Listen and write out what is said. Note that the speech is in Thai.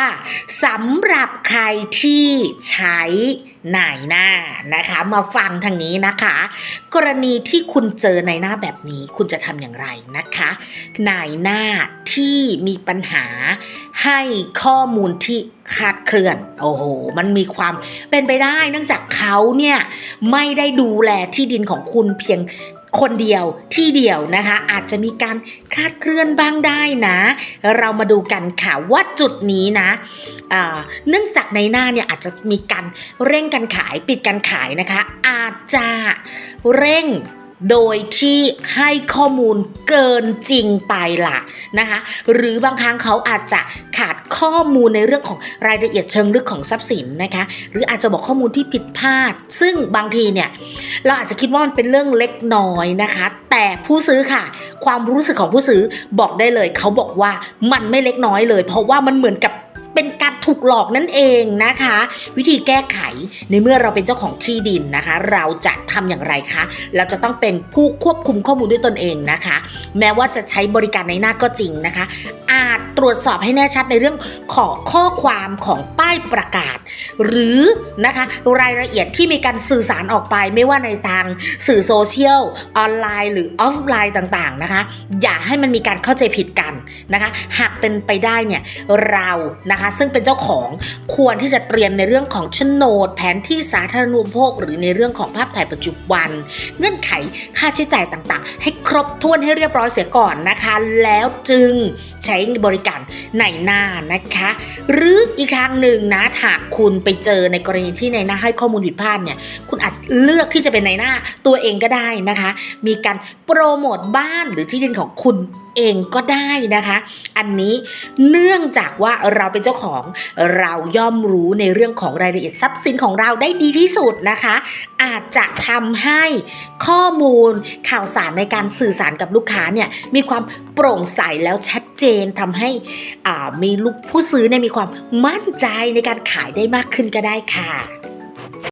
อะสำหรับใครที่ใช้นายหน้านะคะ มาฟังทางนี้นะคะ กรณีที่คุณเจอนายหน้าแบบนี้คุณจะทำอย่างไรนะคะนายหน้าที่มีปัญหาให้ข้อมูลที่คาดเคลื่อน โอ้โห มันมีความเป็นไปได้ เนื่องจากเขาเนี่ยไม่ได้ดูแลที่ดินของคุณเพียง คนเดียวที่เดียวนะคะ อาจจะมีการคลาดเคลื่อนบ้างได้นะ เรามาดูกันค่ะว่าจุดนี้นะเนื่องจากในหน้าเนี่ยอาจจะมีการเร่งการขายปิดการขายนะคะ อาจจะเร่ง โดยที่ให้ข้อมูลเกินจริงไปละนะคะหรือบางครั้งเขาอาจจะขาดข้อมูลในเรื่องของรายละเอียดเชิงลึกของทรัพย์สินนะคะหรืออาจจะบอกข้อมูลที่ผิดพลาด ซึ่งบางทีเนี่ยเราอาจจะคิดว่ามันเป็นเรื่องเล็กน้อยนะคะ แต่ผู้ซื้อค่ะ ความรู้สึกของผู้ซื้อบอกได้เลย เขาบอกว่ามันไม่เล็กน้อยเลย เพราะว่ามันเหมือนกับ ถูกหลอกนั่นเองนะคะ วิธีแก้ไขในเมื่อเราเป็นเจ้าของที่ดินนะคะ เราจะทำอย่างไรคะ เราจะต้องเป็นผู้ควบคุมข้อมูลด้วยตนเองนะคะ แม้ว่าจะใช้บริการในหน้าก็จริงนะคะ อาจตรวจสอบให้แน่ชัดในเรื่องของข้อความของป้ายประกาศ หรือนะคะรายละเอียดที่มีการสื่อสารออกไปไม่ว่าในทางสื่อโซเชียลออนไลน์ หรือออฟไลน์ต่างๆนะคะ อย่าให้มันมีการเข้าใจผิดกันนะคะ หากเป็นไปได้เนี่ยเรานะคะ ซึ่งเป็นเจ้าของควรที่จะเตรียมในเรื่องของโฉนด แผนที่สาธารณูปโภค หรือในเรื่องของภาพถ่ายปัจจุบัน เงื่อนไขค่าใช้จ่ายต่างๆ ให้ครบถ้วนให้เรียบร้อยเสียก่อนนะคะ แล้วจึงใช้บริการในหน้านะคะ หรืออีกทางหนึ่งนะหากคุณไปเจอในกรณีที่ในหน้าให้ข้อมูลผิดพลาดเนี่ยคุณอาจเลือกที่จะเป็นในหน้าตัวเองก็ได้นะคะ มีการโปรโมทบ้านหรือที่ดินของคุณเองก็ได้นะคะ อันนี้เนื่องจากว่าเราเป็นเจ้าของเราย่อมรู้ในเรื่องของรายละเอียดทรัพย์สินของเราได้ดีที่สุดนะคะ อาจจะทำให้ข้อมูลข่าวสารในการสื่อสารกับลูกค้าเนี่ยมีความโปร่งใสแล้วชัดเจนทำให้อ่ามีลูกผู้ซื้อเนี่ยมีความมั่นใจในการขายได้มากขึ้นก็ได้ค่ะ